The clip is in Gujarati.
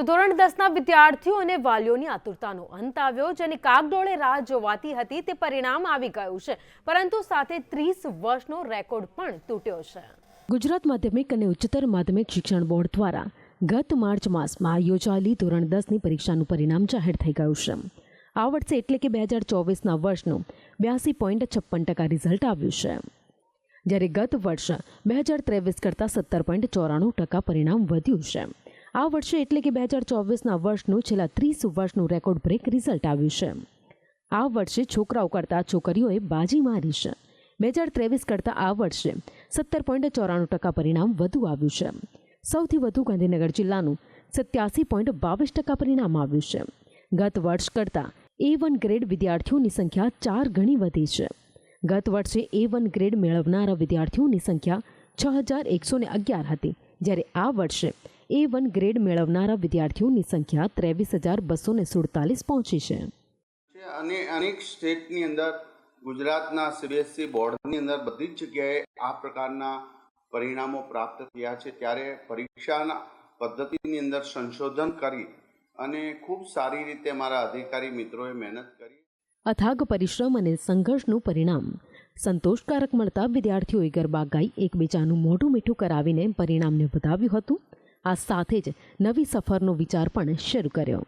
તો ધોરણ દસના વિદ્યાર્થીઓ અને વાલીઓની આતુરતાનો અંત આવ્યો જેની કાગડોળે રાહ જોવાતી હતી તે પરિણામ આવી ગયું છે. પરંતુ સાથે ત્રીસ વર્ષનો રેકોર્ડ પણ તૂટ્યો છે. ગુજરાત માધ્યમિક અને ઉચ્ચતર માધ્યમિક શિક્ષણ બોર્ડ દ્વારા ગત માર્ચ માસમાં યોજાયેલી ધોરણ દસની પરીક્ષાનું પરિણામ જાહેર થઈ ગયું છે. આ વર્ષે એટલે કે બે હજાર ચોવીસના વર્ષનું બ્યાસી પોઈન્ટ છપ્પન ટકા રિઝલ્ટ આવ્યું છે. જ્યારે ગત વર્ષ બે હજાર ત્રેવીસ કરતાં સત્તર પોઈન્ટ ચોરાણું ટકા પરિણામ વધ્યું છે. આ વર્ષે એટલે કે બે હજાર ચોવીસના વર્ષનું છેલ્લા ત્રીસ વર્ષનું રેકોર્ડ બ્રેક રિઝલ્ટ આવ્યું છે. આ વર્ષે છોકરાઓ કરતાં છોકરીઓએ બાજી મારી છે. બે હજાર ત્રેવીસ કરતાં આ વર્ષે સત્તર પોઈન્ટ ચોરાણું ટકા પરિણામ વધુ આવ્યું છે. સૌથી વધુ ગાંધીનગર જિલ્લાનું સત્યાસી પોઈન્ટ બાવીસ ટકા પરિણામ આવ્યું છે. ગત વર્ષ કરતાં એ વન ગ્રેડ વિદ્યાર્થીઓની સંખ્યા ચાર ગણી વધી છે. ગત વર્ષે એ વન ગ્રેડ મેળવનારા વિદ્યાર્થીઓની સંખ્યા છ હજાર એકસો ને અગિયાર હતી. જ્યારે આ વર્ષે એ વન ગ્રેડ મેળવનારા વિદ્યાર્થીઓની સંખ્યા ત્રેવીસ હજાર બસો ને સુડતાલીસ પહોંચી છે. અને અનેક સ્ટેટની અંદર ગુજરાતના સીબીએસસી બોર્ડની અંદર બધી જ જગ્યાએ આ પ્રકારના પરિણામો પ્રાપ્ત થયા છે. ત્યારે પરીક્ષાના પદ્ધતિની અંદર સંશોધન કરી અને ખૂબ સારી રીતે મારા અધિકારી મિત્રોએ મહેનત કરી. અથાગ પરિશ્રમ અને સંઘર્ષનું પરિણામ. સંતોષકારક મળતા વિદ્યાર્થીઓએ ગરબા ગાઈ એકબીજાનું મોઢું મીઠું કરાવીને પરિણામને વધાવ્યું હતું. આ સાથે જ નવી સફરનો વિચાર પણ શરૂ કર્યો.